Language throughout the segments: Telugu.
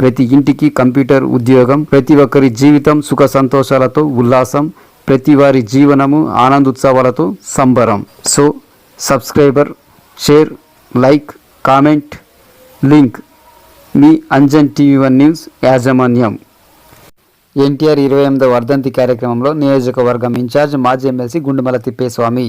ప్రతి ఇంటికి కంప్యూటర్ ఉద్యోగం ప్రతి ఒక్కరి జీవితం సుఖ సంతోషాలతో ఉల్లాసం ప్రతి వారి జీవనము ఆనందోత్సవాలతో సంబరం. So subscriber share like comment link. మీ అంజన్ టీవీ వన్ న్యూస్ యాజమాన్యం. ఎన్టీఆర్ ఇరవై ఎనిమిదవ వర్ధంతి కార్యక్రమంలో నియోజకవర్గం ఇన్ఛార్జ్ మాజీ ఎమ్మెల్సీ గుండుమల తిప్పేస్వామి.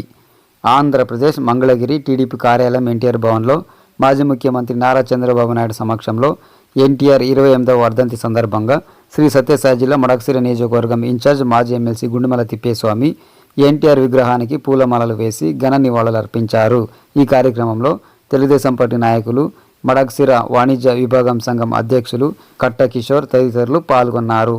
ఆంధ్రప్రదేశ్ మంగళగిరి టీడీపీ కార్యాలయం ఎన్టీఆర్ భవన్లో మాజీ ముఖ్యమంత్రి నారా చంద్రబాబు నాయుడు సమక్షంలో ఎన్టీఆర్ ఇరవై ఎనిమిదవ వర్ధంతి సందర్భంగా శ్రీ సత్యసాయి జిల్లా మడకసిరి నియోజకవర్గం ఇన్ఛార్జ్ మాజీ ఎమ్మెల్సీ గుండుమల తిప్పేస్వామి ఎన్టీఆర్ విగ్రహానికి పూలమాలలు వేసి ఘన నివాళులు అర్పించారు. ఈ కార్యక్రమంలో తెలుగుదేశం పార్టీ నాయకులు మడక్సిర వాణిజ్య విభాగం సంఘం అధ్యక్షులు కట్ట కిషోర్ తదితరులు పాల్గొన్నారు.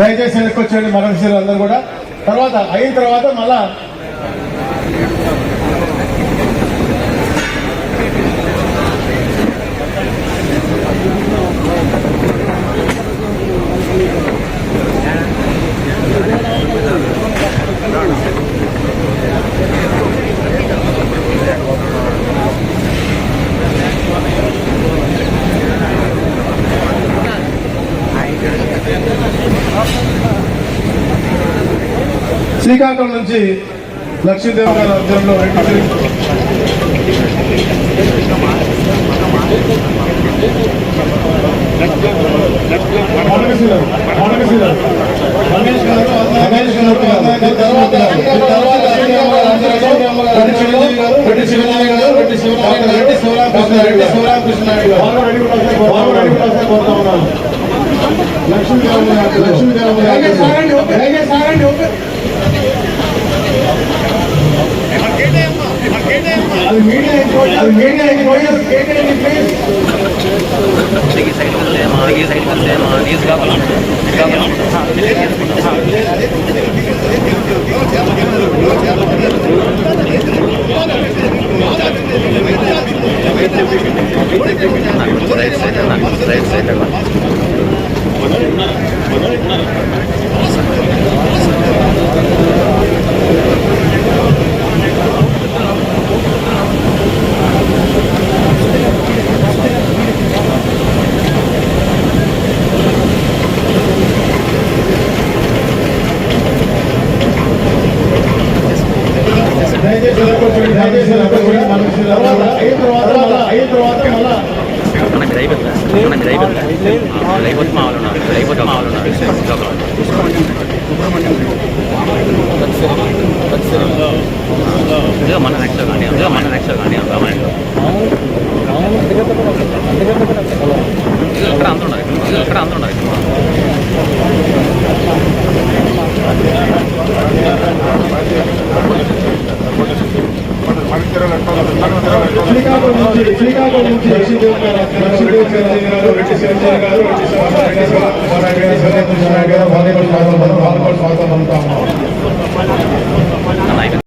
దయచేసి వెనక్కి వచ్చేయండి మరొకసారి అందరూ కూడా. తర్వాత అయిన తర్వాత మళ్ళా శ్రీకాకుళం నుంచి లక్ష్మీదేవి గారి ఆధ్వర్యంలో రెండు శ్రీ- గారు, మనకసి గారు. గణేష్ గారు, గణేష్ గారు, తర్వాత తర్వాత రెడ్డి చిరంజీవి గారు, రెడ్డి చిరంజీవి గారు, రెడ్డి శివనారాయణ గారు, రెడ్డి శివరామకృష్ణ రెడ్డి శివరామకృష్ణ నాయుడు గారు. వాళ్ళు రెడీ కావాల్సిందిగా కోరుతా ఉన్నాను. లక్ష్మీదేవి గారు, లక్ష్మీదేవి గారు. అది మీడియా అయిపోయి- అది మీడియా అయిపోయి, అది కేకే అయింది, ప్లీజ్. రైట్ సైడ్ వెళ్తేమా రైట్ సైడ్ రైట్ సైడ్ దయచేసి వెళ్ళకొచ్చండి, దయచేసి వెళ్ళకొచ్చండి, మనకి తర్వాత అయిన తర్వాత మళ్ళా, అయిన తర్వాత మళ్ళా మన మీద అయిపోతుందా మన మీద అయిపోతుందా అయిపోతే మా వాళ్ళు ఉన్నారు అయిపోతే మా వాళ్ళు ఉన్నారు ఇదిగో మన నెక్స్ట్ కానీ ఇదిగో మన నెక్స్ట్ శ్రీకాకుళం నుంచి శ్రీకాకుళం నుంచి లక్ష్మీదేవి గారు లక్ష్మీదేవి రెడ్డి గారు.